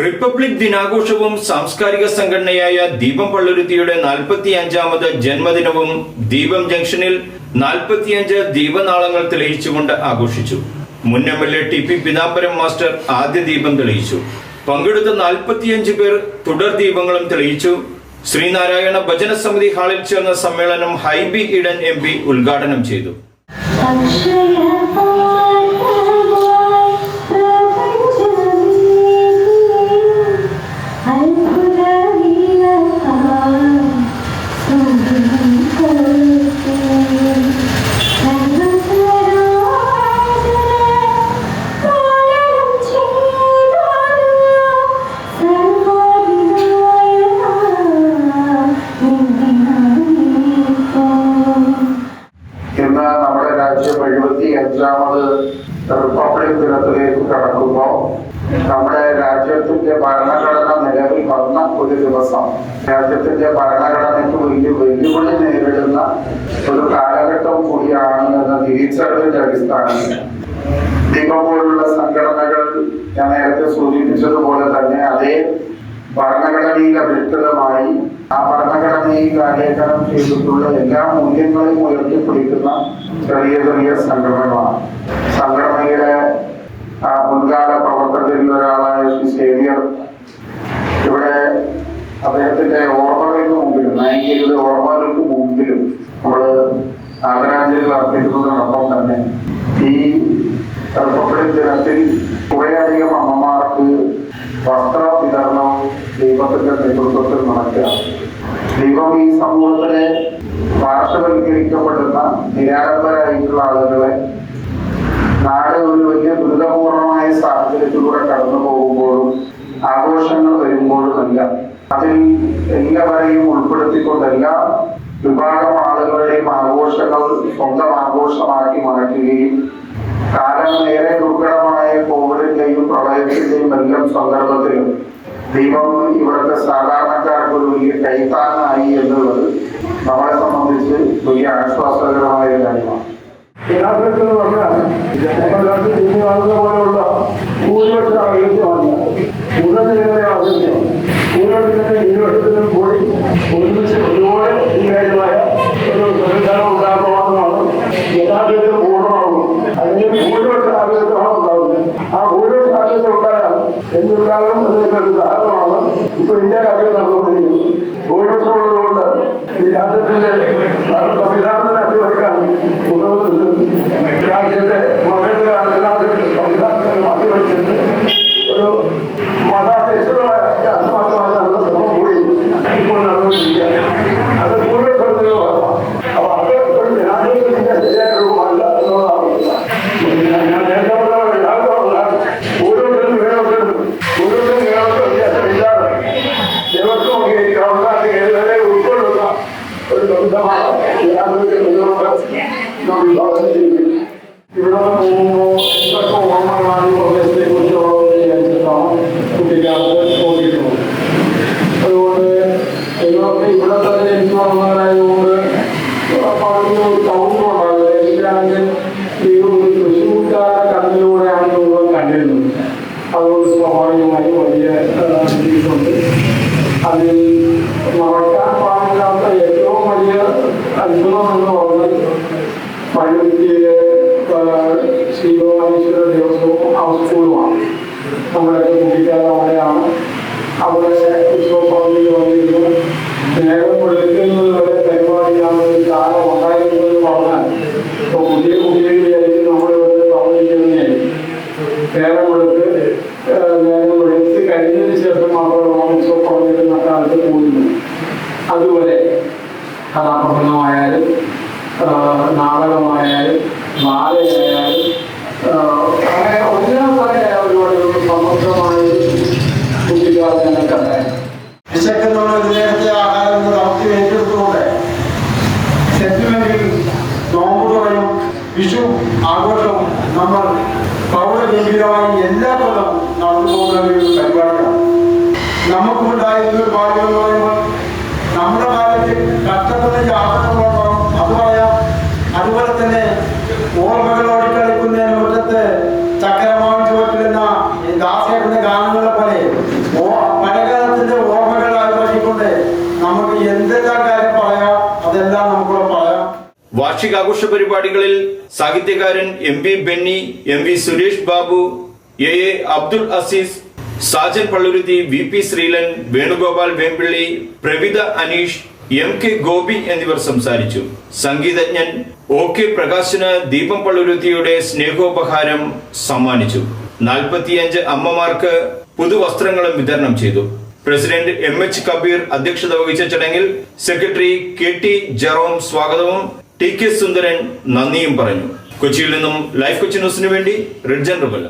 Republic ദിനാഘോഷവും സാംസ്കാരിക സംഘടനയായ ദീപം പള്ളുരുത്തിയുടെ നാൽപ്പത്തി അഞ്ചാമത് ജന്മദിനവും ദീപം ജംഗ്ഷനിൽ നാൽപ്പത്തിയഞ്ച് ദീപനാളങ്ങൾ തെളിയിച്ചുകൊണ്ട് ആഘോഷിച്ചു. മുൻ M L A T P Pithambaram master ആദ്യ ദീപം തെളിയിച്ചു. പങ്കെടുത്ത നാൽപ്പത്തിയഞ്ച് പേർ തുടർ ദീപങ്ങളും തെളിയിച്ചു. ശ്രീനാരായണ ഭജന സമിതി ഹാളിൽ ചേർന്ന സമ്മേളനം ഹൈബി ഇഡൻ എം ഉദ്ഘാടനം ചെയ്തു. രാജ്യത്തിന്റെ ഭരണഘടന നിലവിൽ വന്ന ഒരു ദിവസം രാജ്യത്തിന്റെ ഭരണഘടനയ്ക്ക് വലിയ വെല്ലുവിളി നേരിടുന്ന ഒരു കാലഘട്ടം കൂടിയാണ് എന്ന തിരിച്ചറിവിന്റെ അടിസ്ഥാനത്തിൽ. ദീപം പോലുള്ള സംഘടനകൾ ഞാൻ നേരത്തെ സൂചിപ്പിച്ചതുപോലെ തന്നെ അതേ ഭരണഘടനയിൽ അധിഷ്ഠിതമായി ആ ഭരണഘടനയിൽ കാര്യകരണം ചെയ്തിട്ടുള്ള എല്ലാ മൂല്യങ്ങളെയും ഉയർത്തിപ്പിടിക്കുന്ന ചെറിയ ചെറിയ സംഘടനകളാണ്. സംഘടനയുടെ മുൻകാല പ്രവർത്തകരിൽ ഒരാളായ ശ്രീ സേവിയർ. ഇവിടെ അദ്ദേഹത്തിന്റെ ഓർമ്മകൾക്ക് മുമ്പിലും നായികയുടെ ഓർമ്മകൾക്ക് മുമ്പിലും നമ്മൾ ആദരാഞ്ജലികൾ അർപ്പിക്കുന്നതിനൊപ്പം തന്നെ ഈ റിപ്പബ്ലിക് ദിനത്തിൽ കുറേയധികം അമ്മമാർക്ക് വസ്ത്ര വിതരണം ദൈവത്തിന്റെ നേതൃത്വത്തിൽ നടക്കുക. ദൈവം ഈ സമൂഹത്തിലെ പാർശ്വവൽക്കരിക്കപ്പെടുന്ന നിരാലംബരായിട്ടുള്ള ആളുകളെ അതിൽ എല്ലാവരെയും ഉൾപ്പെടുത്തിക്കൊണ്ട് എല്ലാ വിഭാഗം ആളുകളുടെയും ആഘോഷങ്ങൾ സ്വന്തം ആഘോഷമാക്കി മാറ്റുകയും കാലം നേരെ ദുർഘടമായ കോവിഡിന്റെയും പ്രളയത്തിന്റെയും എല്ലാം സന്ദർഭത്തിലും ദൈവം ഇവിടുത്തെ സാധാരണക്കാർക്ക് ഒരു വലിയ കൈത്താങ്ങായി എന്നുള്ളത് നമ്മളെ സംബന്ധിച്ച് വലിയ ആശ്വാസകരമായ ഒരു കാര്യമാണ്. പോലുള്ള ഭൂരിപക്ഷ మూడోటి ఆవేదం ఉంది ఆ మూడోటి ఆవేదం ఉండాలి ఎందుకు కాలం కారణం వల్ల ఇప్పుడు ఇండియా ఆవేదం మూడో ఉండాలి ఈ ఆసక్తి അതിൽ മറക്കാൻ പാടില്ലാത്ത ഏറ്റവും വലിയ അത്ഭുതം എന്ന് പറഞ്ഞാൽ പള്ളിയിലെ ശ്രീഭവാനീശ്വര ദേവസ്വവും ആ സ്കൂളുമാണ്. നമ്മളൊക്കെ കുട്ടിക്കാലം അവിടെയാണ്. അവിടെ ഉത്സവപ്പറമ്പിൽ വന്നിരുന്നു. നേരം വെളുക്കുന്നത് പോകുന്നു അതുപോലെ കഥാപ്രസംഗമായാലും നാടകമായാലും ആഹ് അങ്ങനെ ഒന്നിനൊക്കെ ഒരുപാട് ഒരു സമഗ്രമായ കുട്ടിക്കാലം വിഷു ആഘോഷവും നമ്മൾ പൗരഗംഭീരമായി എല്ലാ കൊല്ലവും നടന്നു പോകുന്ന നമുക്കുണ്ടായിരുന്ന ഒരു ഭാഗ്യം എന്ന് പറയുമ്പോൾ നമ്മുടെ കാലത്ത് കഷ്ടത്തിന്റെ ആസക്തമുണ്ടാവും അത് പറയാം. അതുപോലെ തന്നെ ഓർമ്മകളോട് കളിക്കുന്നതിന് മുറ്റത്ത് ചക്രമാൻ ചുവട്ടിലെന്ന ദാസേട്ടന്റെ ഗാനങ്ങളെ പോലെ പഴകാലത്തിന്റെ ഓർമ്മകൾ അനുഭവിക്കൊണ്ട് നമുക്ക് എന്തെല്ലാം കാര്യം പറയാം അതെല്ലാം നമുക്കിവിടെ പറയാം. വാർഷികാഘോഷ പരിപാടികളിൽ സാഹിത്യകാരൻ M V Benny M V Suresh Babu A A Abdul Azeez Sajan Palluruthy V P Sreelan Venugopal Vempilly Pravitha Aneesh M K Gopi എന്നിവർ സംസാരിച്ചു. സംഗീതജ്ഞൻ ഒ കെ പ്രകാശിന് ദീപം പള്ളുരുത്തിയുടെ സ്നേഹോപഹാരം സമ്മാനിച്ചു. നാൽപ്പത്തിയഞ്ച് അമ്മമാർക്ക് പുതുവസ്ത്രങ്ങളും വിതരണം ചെയ്തു. പ്രസിഡന്റ് എം എച്ച് കബീർ അധ്യക്ഷത വഹിച്ച ചടങ്ങിൽ സെക്രട്ടറി കെ ടി ജെറോം സ്വാഗതവും ടി കെ സുന്ദരൻ നന്ദിയും പറഞ്ഞു. കൊച്ചിയിൽ നിന്നും ലൈഫ് കൊച്ചി ന്യൂസിനു വേണ്ടി റിഡ്ജൻ റബല്ല